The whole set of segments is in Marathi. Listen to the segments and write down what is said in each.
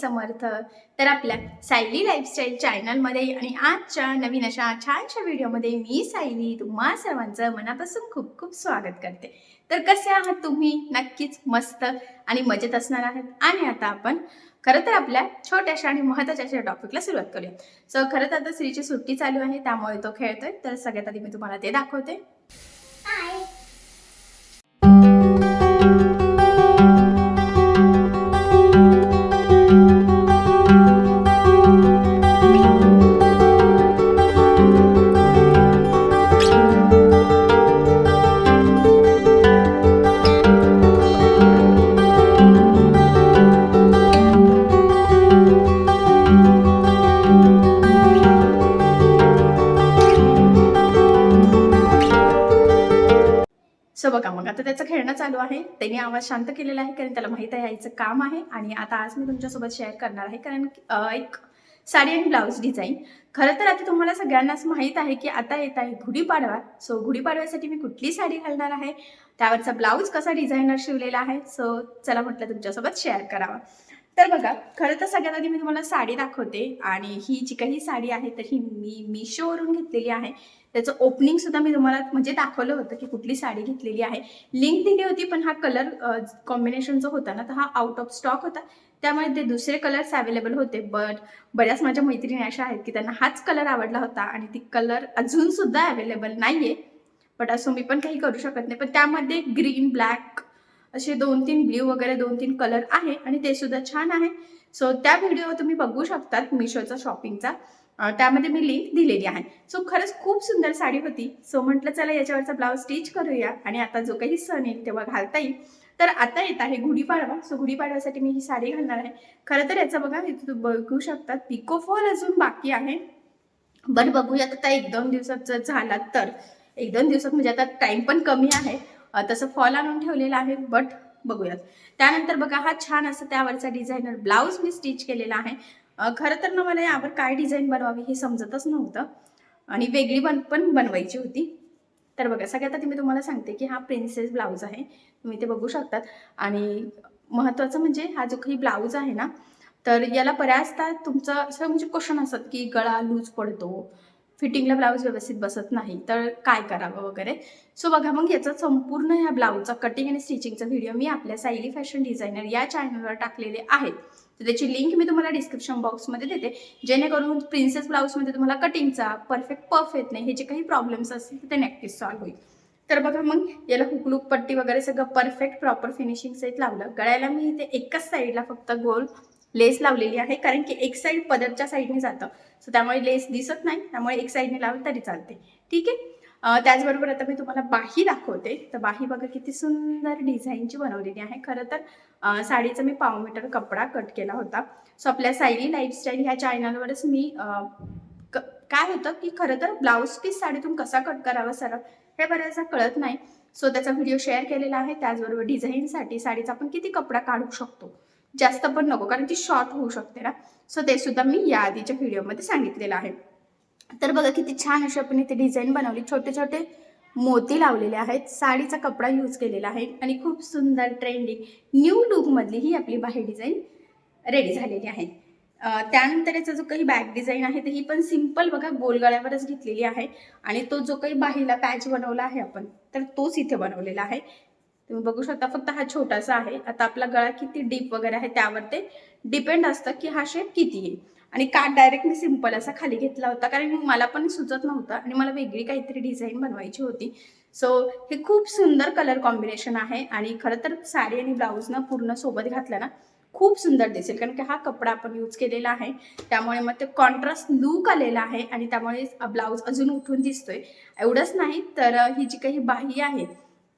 समर्थ. तर आपल्या सायली लाईफस्टाईल चॅनलमध्ये आणि आजच्या नवीन अशा छानशा व्हिडिओमध्ये मी सायली तुम्हा सर्वांचं मनापासून खूप खूप स्वागत करते. तर कसे आहात तुम्ही? नक्कीच मस्त आणि मजेत असणार आहात. आणि आता आपण खरं तर आपल्या छोट्याशा आणि महत्त्वाच्या अशा टॉपिकला सुरुवात करूया. सो खरं तर आता श्रीची सुट्टी चालू आहे त्यामुळे तो खेळतोय. तर सगळ्यात आधी मी तुम्हाला ते दाखवते. सो बघा मग आता त्याचं खेळणं चालू आहे. त्यांनी आवाज शांत केलेला आहे कारण त्याला माहीत आहे यायचं काम आहे आणि आता आज मी तुमच्यासोबत शेअर करणार आहे कारण एक साडी आणि ब्लाऊज डिझाईन खरं तर आता तुम्हाला सगळ्यांनाच माहीत आहे की आता येत आहे गुढीपाडवा. सो गुढीपाडव्यासाठी मी कुठली साडी घालणार आहे? त्यावरचा ब्लाऊज कसा डिझायनर शिवलेला आहे? सो चला म्हटलं तुमच्यासोबत शेअर करावा. तर बघा खरं तर सगळ्यात आधी मी तुम्हाला साडी दाखवते आणि ही जी काही साडी आहे तर ही मी मिशोवरून घेतलेली आहे. त्याचं ओपनिंग सुद्धा मी तुम्हाला म्हणजे दाखवलं होतं की कुठली साडी घेतलेली आहे. लिंक दिली होती पण हा कलर कॉम्बिनेशन जो होता ना तर हा आउट ऑफ स्टॉक होता. त्यामुळे ते दुसरे कलर्स अवेलेबल होते बट बऱ्याच माझ्या मैत्रिणी अशा आहेत की त्यांना हाच कलर आवडला होता आणि ती कलर अजूनसुद्धा अवेलेबल नाही आहे बट असं मी पण काही करू शकत नाही. पण त्यामध्ये ग्रीन ब्लॅक असे दोन तीन ब्ल्यू वगैरे दोन तीन कलर आहे आणि ते सुद्धा छान आहे. सो त्या व्हिडिओ तुम्ही बघू शकतात मिशोचा शॉपिंगचा. त्यामध्ये मी लिंक दिलेली आहे. सो खरंच खूप सुंदर साडी होती. सो म्हटलं चला याच्यावरचा ब्लाऊज स्टिच करूया आणि आता जो काही सण येईल तेव्हा घालता येईल. तर आता येत आहे गुढीपाडवा. सो गुढीपाडव्यासाठी मी ही साडी घालणार आहे. खरं तर याचं बघा इथे बघू शकतात. पिकोफॉल अजून बाकी आहे. बरं बघूयात आता एक दोन दिवसात जर झाला तर. एक दोन दिवसात म्हणजे आता टाइम पण कमी आहे. तसं फॉल आणून ठेवलेलं आहे बट बघूयात. त्यानंतर बघा हा छान असं त्यावरचा डिझायनर ब्लाऊज मी स्टिच केलेला आहे. खरं तर ना मला यावर काय डिझाईन बनवावी हे समजतच नव्हतं. आणि वेगळी बन पण बनवायची होती. तर बघा सगळ्यात आधी मी तुम्हाला सांगते की हा प्रिन्सेस ब्लाऊज आहे. तुम्ही ते बघू शकतात. आणि महत्त्वाचं म्हणजे हा जो काही ब्लाऊज आहे ना तर याला बऱ्याचदा तुमचं असं म्हणजे क्वेश्चन असतात की गळा लूज पडतो. फिटिंगला ब्लाऊज व्यवस्थित बसत नाही तर काय करावं वगैरे? सो बघा मग याचा संपूर्ण ह्या ब्लाऊजचा कटिंग आणि स्टिचिंगचा व्हिडिओ मी आपल्या सायली फॅशन डिझायनर या चॅनलवर टाकलेले आहेत. तर त्याची लिंक मी तुम्हाला डिस्क्रिप्शन बॉक्समध्ये देते. जेणेकरून प्रिन्सेस ब्लाऊजमध्ये तुम्हाला कटिंगचा परफेक्ट पफ येत नाही हे जे काही प्रॉब्लेम्स असतील ते नक्कीच सॉल्व्ह होईल. तर बघा मग याला हुकलूक पट्टी वगैरे सगळं परफेक्ट प्रॉपर फिनिशिंग सहित लावलं. गळ्याला मी इथे एकच साईडला फक्त गोल लेस लावलेली आहे कारण की एक साईड पदरच्या साईडने जातं. सो त्यामुळे लेस दिसत नाही त्यामुळे एक साईडने लावलं तरी चालते. ठीक आहे? त्याचबरोबर आता मी तुम्हाला बाही दाखवते. तर बाही बघा किती सुंदर डिझाईनची बनवलेली आहे. खरं तर साडीचा मी पाव मीटर कपडा कट केला होता. सो आपल्या सायली लाईफस्टाईल ह्या चॅनलवरच मी काय होतं की खरं तर ब्लाऊज पीस साडीतून कसा कट करावा सरळ हे बऱ्याचदा कळत नाही. सो त्याचा व्हिडिओ शेअर केलेला आहे. त्याचबरोबर डिझाईनसाठी साडीचा आपण किती कपडा काढू शकतो? जास्त पण नको कारण ती शॉर्ट होऊ शकते ना. सो ते सुद्धा मी या आधीच्या व्हिडिओमध्ये सांगितलेलं आहे. तर बघा किती छान अशी आपण इथे डिझाईन बनवली. छोटे छोटे मोती लावलेले आहेत. साडीचा कपडा यूज केलेला आहे. आणि खूप सुंदर ट्रेंडिंग न्यू लुकमधली ही आपली बाहेर डिझाईन रेडी झालेली आहे. त्यानंतर याचा जो काही बॅक डिझाईन आहे तर ही पण सिंपल बघा गोलगळ्यावरच घेतलेली आहे. आणि तो जो काही बाहीला पॅच बनवला आहे आपण तर तोच इथे बनवलेला आहे. तुम्ही बघू शकता फक्त हा छोटासा आहे. आता आपला गळा किती डीप वगैरे आहे त्यावर ते डिपेंड असतं की हा शेप किती येईल आणि काट डायरेक्ट मी सिंपल असा खाली घेतला होता कारण मला पण सुचत नव्हतं आणि मला वेगळी काहीतरी डिझाईन बनवायची होती. सो हे खूप सुंदर कलर कॉम्बिनेशन आहे आणि खरं तर साडी आणि ब्लाऊज ना पूर्ण सोबत घातलं ना खूप सुंदर दिसेल कारण की हा कपडा आपण यूज केलेला आहे. त्यामुळे मग ते कॉन्ट्रास्ट लूक आलेला आहे आणि त्यामुळे ब्लाऊज अजून उठून दिसतोय. एवढंच नाही तर ही जी काही बाही आहे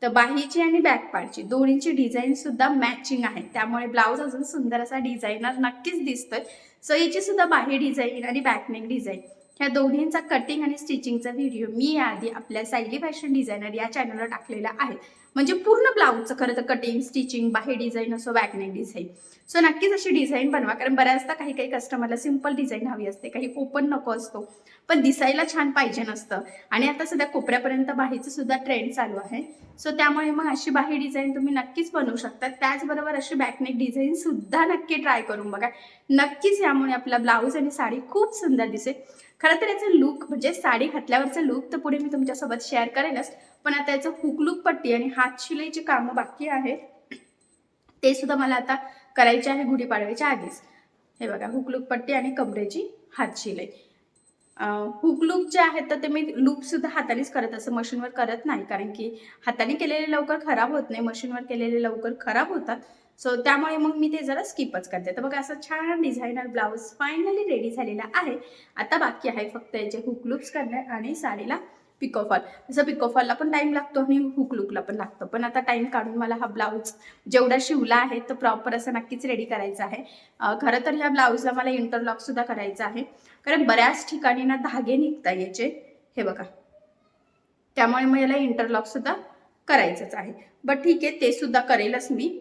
तर बाहीची आणि बॅक पार्टची दोन्हीची डिझाईन सुद्धा मॅचिंग आहे. त्यामुळे ब्लाऊज अजून सुंदर असा डिझाईनर नक्कीच दिसतोय. सो याची सुद्धा बाही डिझाईन आणि बॅकनेक डिझाईन ह्या दोन्हींचा कटिंग आणि स्टिचिंगचा व्हिडिओ मी याआधी आपल्या सायली फॅशन डिझायनर या चॅनलवर टाकलेला आहे. म्हणजे पूर्ण ब्लाऊजचं खरं तर कटिंग स्टिचिंग बाहेर डिझाईन असो बॅकनेक डिझाईन सो नक्कीच अशी डिझाईन बनवा. कारण बऱ्याचदा काही काही कस्टमरला सिंपल डिझाईन हवी असते. काही ओपन नको असतो. पण दिसायला छान पाहिजे नसतं. आणि आता सध्या कोपऱ्यापर्यंत बाहीचं सुद्धा ट्रेंड चालू आहे. सो त्यामुळे मग अशी बाही डिझाईन तुम्ही नक्कीच बनवू शकता. त्याचबरोबर अशी बॅकनेक डिझाईन सुद्धा नक्की ट्राय करून बघा. नक्कीच यामुळे आपला ब्लाऊज आणि साडी खूप सुंदर दिसेल. खरं तर याचं लुक म्हणजे साडी घातल्यावरचं लुक तर पुढे मी तुमच्यासोबत शेअर करेनच. पण आता याचं हुक लुक पट्टी आणि हात शिलाईची कामं बाकी आहेत. ते सुद्धा मला आता करायचे आहे गुढीपाडव्याच्या आधीच. हे बघा हुक लुक पट्टी आणि कमरेची हात शिलाई. हुक लुक जे आहेत तर ते मी लूपसुद्धा हातानेच करत असं मशीनवर करत नाही. कारण की हाताने केलेले लवकर खराब होत नाही मशीनवर केलेले लवकर खराब होतात. सो त्यामुळे मग मी ते जरा स्किपच करते. तर बघा असा छान डिझायनर ब्लाऊज फायनली रेडी झालेला आहे. आता बाकी आहे फक्त याचे हुक लुक्स करणे आणि साडीला पिकोफॉल जसं पिकोफॉलला पण टाईम लागतो आणि हुक लुकला पण लागतो. पण आता टाईम काढून मला हा ब्लाऊज जेवढा शिवला आहे तो प्रॉपर असं नक्कीच रेडी करायचा आहे. खरं तर ह्या ब्लाऊजला मला इंटरलॉक सुद्धा करायचा आहे. कारण बऱ्याच ठिकाणी ना धागे निघता याचे. हे बघा. त्यामुळे मग याला इंटरलॉक सुद्धा करायचंच आहे. बट ठीक आहे ते सुद्धा करेलच मी.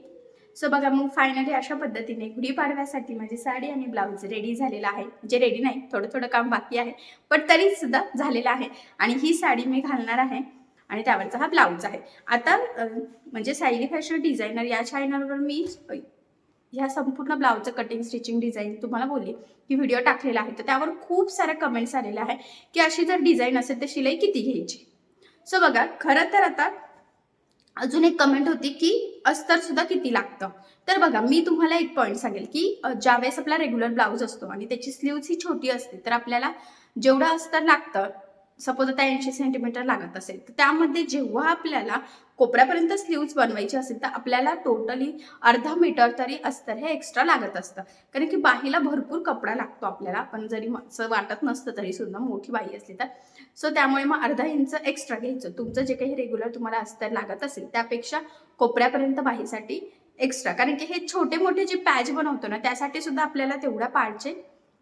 सो बघा मग फायनली अशा पद्धतीने गुढीपाडव्यासाठी माझी साडी आणि ब्लाऊज रेडी झालेला आहे. म्हणजे रेडी नाही थोडं थोडं काम बाकी आहे पण तरी सुद्धा झालेलं आहे. आणि ही साडी मी घालणार आहे आणि त्यावरचा हा ब्लाऊज आहे. आता म्हणजे सायली फॅशन डिझायनर या चॅनलवर मी ह्या संपूर्ण ब्लाऊजचं कटिंग स्टिचिंग डिझाईन तुम्हाला बोलली की व्हिडिओ टाकलेला आहे. तर त्यावर खूप साऱ्या कमेंट्स आलेल्या आहे की अशी जर डिझाईन असेल तर शिलाई किती घ्यायची? सो बघा खरं तर आता अजून एक कमेंट होती की अस्तर सुद्धा किती लागतं? तर बघा मी तुम्हाला एक पॉईंट सांगेल की ज्यावेळेस आपला रेग्युलर ब्लाऊज असतो आणि त्याची स्लीव्ज ही छोटी असते तर आपल्याला जेवढं अस्तर लागतं सपोज आता ऐंशी सेंटीमीटर लागत असेल तर त्यामध्ये जेव्हा आपल्याला कोपऱ्यापर्यंत स्लीव्ज बनवायची असेल तर आपल्याला टोटली अर्धा मीटर तरी अस्तर हे एक्स्ट्रा लागत असतं. कारण की बाहीला भरपूर कपडा लागतो आपल्याला. पण जरी असं वाटत नसतं तरी सुद्धा मोठी बाही असली तर. सो त्यामुळे मग अर्धा इंच एक्स्ट्रा घ्यायचं. तुमचं जे काही रेग्युलर तुम्हाला अस्तर लागत असेल त्यापेक्षा कोपऱ्यापर्यंत बाहीसाठी एक्स्ट्रा कारण की हे छोटे मोठे जे पॅच बनवतो ना त्यासाठी सुद्धा आपल्याला तेवढ्या पाडचे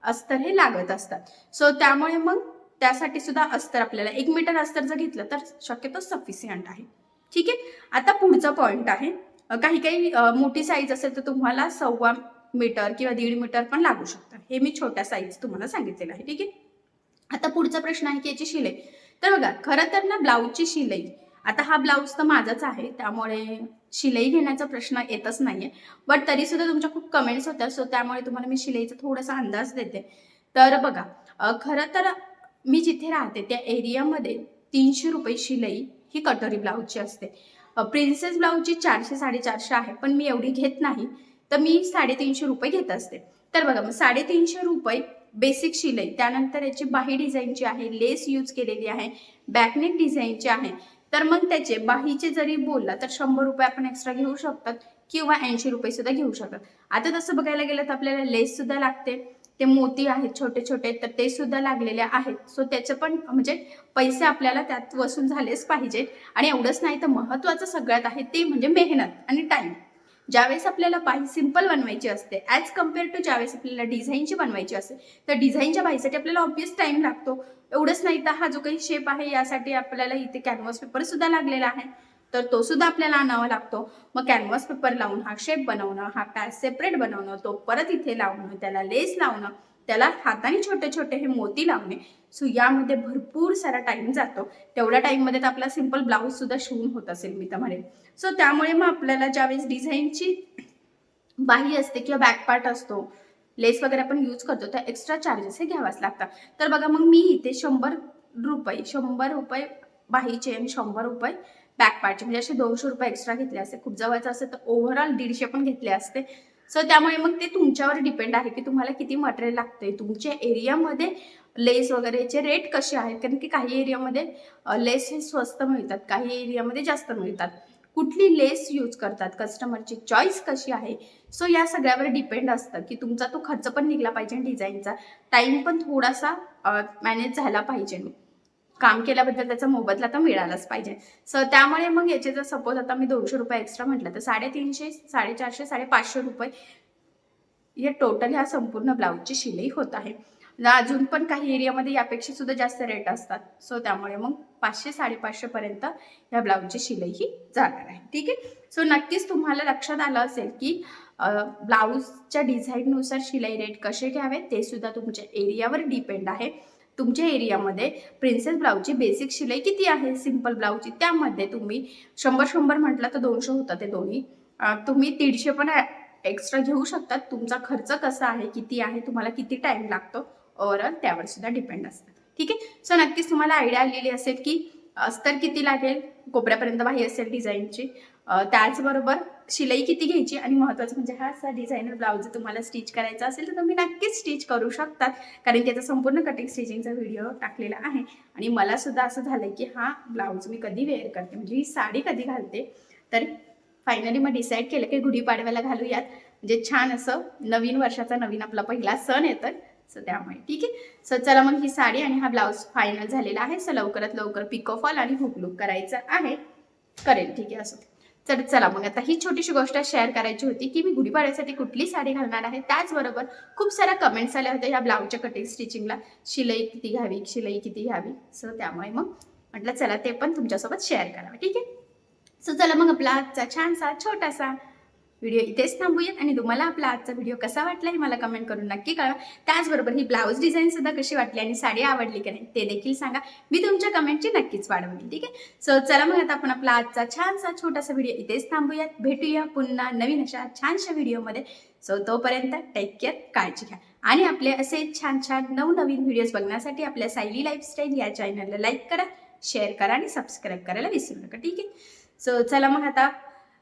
अस्तर हे लागत असतात. सो त्यामुळे मग त्यासाठी सुद्धा अस्तर आपल्याला. एक मीटर अस्तर जर घेतलं तर शक्यतो सफिशियंट आहे. ठीक आहे? आता पुढचा पॉईंट आहे. काही काही मोठी साईज असेल तर तुम्हाला सव्वा मीटर किंवा दीड मीटर पण लागू शकतात हे मी छोट्या साईज तुम्हाला सांगितलेलं आहे. ठीक आहे? आता पुढचा प्रश्न आहे की याची शिलाई. तर बघा खरं तर ना ब्लाऊजची शिलाई आता हा ब्लाऊज तर माझाच आहे त्यामुळे शिलाई घेण्याचा प्रश्न येतच नाहीये. बट तरी सुद्धा तुमच्या खूप कमेंट्स होत्या सो त्यामुळे तुम्हाला मी शिलाईचा थोडासा अंदाज देते. तर बघा खरं तर मी जिथे राहते त्या एरियामध्ये तीनशे रुपये शिलाई ही कटोरी ब्लाऊजची असते. प्रिन्सेस ब्लाऊजची चारशे साडेचारशे आहे पण मी एवढी घेत नाही तर मी साडेतीनशे रुपये घेत असते. तर बघा मग साडेतीनशे रुपये बेसिक शिलाई त्यानंतर याची बाही डिझाईनची आहे लेस यूज केलेली आहे बॅकनेक डिझाईनची आहे तर मग त्याचे बाहीचे जरी बोलला तर शंभर रुपये आपण एक्स्ट्रा घेऊ शकतात किंवा ऐंशी रुपये सुद्धा घेऊ शकतात. आता तसं बघायला गेलं तर आपल्याला लेस सुद्धा लागते. ते मोती आहेत छोटे छोटे तर ते सुद्धा लागलेले आहेत. सो त्याचे पण म्हणजे पैसे आपल्याला त्यात वसूल झालेच पाहिजे आणि एवढंच नाही तर महत्त्वाचं सगळ्यात आहे ते म्हणजे मेहनत आणि टाईम ज्यावेळेस आपल्याला बाही सिंपल बनवायची असते ॲज कंपेअर टू ज्यावेळेस आपल्याला डिझाईनची बनवायची असते तर डिझाईनच्या बाहीसाठी आपल्याला ऑब्वियस टाईम लागतो. एवढंच नाही तर हा जो काही शेप आहे यासाठी आपल्याला इथे कॅनव्हास पेपर सुद्धा लागलेला आहे. तर तो सुद्धा आपल्याला आणावा लागतो. मग कॅनव्हास पेपर लावून हा शेप बनवणं हा पॅच सेपरेट बनवणं तो परत इथे लावणं त्याला लेस लावणं त्याला हाताने छोटे छोटे हे मोती लावणे. सो यामध्ये भरपूर सारा टाइम जातो. तेवढ्या टाइममध्ये तर आपला सिंपल ब्लाऊज सुद्धा शिवून होत असेल मी तर म्हणेन. सो त्यामुळे मग आपल्याला ज्यावेळेस डिझाईनची बाही असते किंवा बॅक पार्ट असतो लेस वगैरे आपण यूज करतो तर एक्स्ट्रा चार्जेस हे घ्यावाच लागतात. तर बघा मग मी इथे शंभर रुपये शंभर रुपये बाहीचे आणि शंभर रुपये बॅक पार्टचे म्हणजे असे दोनशे रुपये एक्स्ट्रा घेतले असते. खूप जवळचं असेल तर ओव्हरऑल दीडशे पण घेतले असते. सो त्यामुळे मग ते तुमच्यावर डिपेंड आहे की तुम्हाला किती मटेरियल लागते तुमच्या एरियामध्ये लेस वगैरेचे रेट कसे आहेत? कारण की काही एरियामध्ये लेस हे स्वस्त मिळतात. काही एरियामध्ये जास्त मिळतात. कुठली लेस यूज करतात? कस्टमरची चॉईस कशी आहे? सो या सगळ्यावर डिपेंड असतं की तुमचा तो खर्च पण निघला पाहिजे डिझाईनचा टाईम पण थोडासा मॅनेज झाला पाहिजे. काम केल्याबद्दल त्याचा मोबदला तर मिळालाच पाहिजे. सो त्यामुळे मग याचे जर सपोज आता मी दोनशे रुपये एक्स्ट्रा म्हटलं तर साडेतीनशे साडेचारशे साडेपाचशे रुपये हे टोटल ह्या संपूर्ण ब्लाऊजची शिलाई होत आहे. अजून पण काही एरियामध्ये यापेक्षा सुद्धा जास्त रेट असतात. सो त्यामुळे मग पाचशे साडेपाचशेपर्यंत या ब्लाऊजची शिलाई ही जाणार आहे. ठीक आहे? सो नक्कीच तुम्हाला लक्षात आलं असेल की ब्लाऊजच्या डिझाईननुसार शिलाई रेट कसे घ्यावे ते सुद्धा तुमच्या एरियावर डिपेंड आहे. तुमच्या एरियामध्ये प्रिन्सेस ब्लाऊजची बेसिक शिलाई किती आहे? सिंपल ब्लाऊजची त्यामध्ये तुम्ही शंभर शंभर म्हटलं तर दोनशे होतं ते दोन्ही. तुम्ही दीडशे पण एक्स्ट्रा घेऊ शकतात. तुमचा खर्च कसा आहे? किती आहे? तुम्हाला किती टाईम लागतो? ओव्हरऑल त्यावर सुद्धा डिपेंड असतं. ठीक आहे? सो नक्कीच तुम्हाला आयडिया आलेली असेल की अस्तर किती लागेल? कोपऱ्यापर्यंत बाही असेल डिझाईनची त्याचबरोबर शिलाई किती घ्यायची आणि महत्त्वाचं म्हणजे हा असा डिझायनर ब्लाऊज तुम्हाला स्टिच करायचा असेल तर तुम्ही नक्कीच स्टिच करू शकतात. कारण त्याचा संपूर्ण कटिंग स्टिचिंगचा व्हिडिओ टाकलेला आहे. आणि मला सुद्धा असं झालं की हा ब्लाऊज मी कधी वेअर करते? म्हणजे ही साडी कधी घालते? तर फायनली मग डिसाईड केलं की गुढीपाडव्याला घालूयात. म्हणजे छान असं नवीन वर्षाचा नवीन आपला पहिला सण येतं सो त्यामुळे ठीक आहे. सो चला मग ही साडी आणि हा ब्लाऊज फायनल झालेला आहे. सो लवकरात लवकर पिको फॉल आणि हुक लुक करायचं आहे. करेल ठीक आहे असं. तर चला मग आता ही छोटीशी गोष्ट शेअर करायची होती की मी गुढीपाड्यासाठी कुठली साडी घालणार आहे. त्याचबरोबर खूप साऱ्या कमेंट्स आल्या होत्या ह्या ब्लाऊजच्या कटिंग स्टिचिंगला शिलाई किती घ्यावी शिलाई किती घ्यावी? सो त्यामुळे मग म्हटलं चला ते पण तुमच्यासोबत शेअर करावं ठीक आहे? सो चला मग आपला आजचा छानसा छोटासा व्हिडिओ इथेच थांबूयात आणि तुम्हाला आपला आजचा व्हिडिओ कसा वाटला हे मला कमेंट करून नक्की कळवा. त्याचबरोबर ही ब्लाऊज डिझाईन सुद्धा कशी वाटली आणि साडी आवडली की नाही ते देखील सांगा. मी तुमच्या कमेंटची नक्कीच वाढवली ठीक आहे? सो चला मग आता आपण आपला आजचा छानसा छोटासा व्हिडिओ इथेच थांबूयात. भेटूया पुन्हा नवीन अशा छानशा व्हिडिओमध्ये सो तोपर्यंत टेक केअर काळजी घ्या. आणि आपले असे छान छान नवनवीन व्हिडिओज बघण्यासाठी आपल्या सायली लाईफस्टाईल या चॅनलला लाईक करा शेअर करा आणि सबस्क्राईब करायला विसरू नका ठीक आहे? सो चला मग आता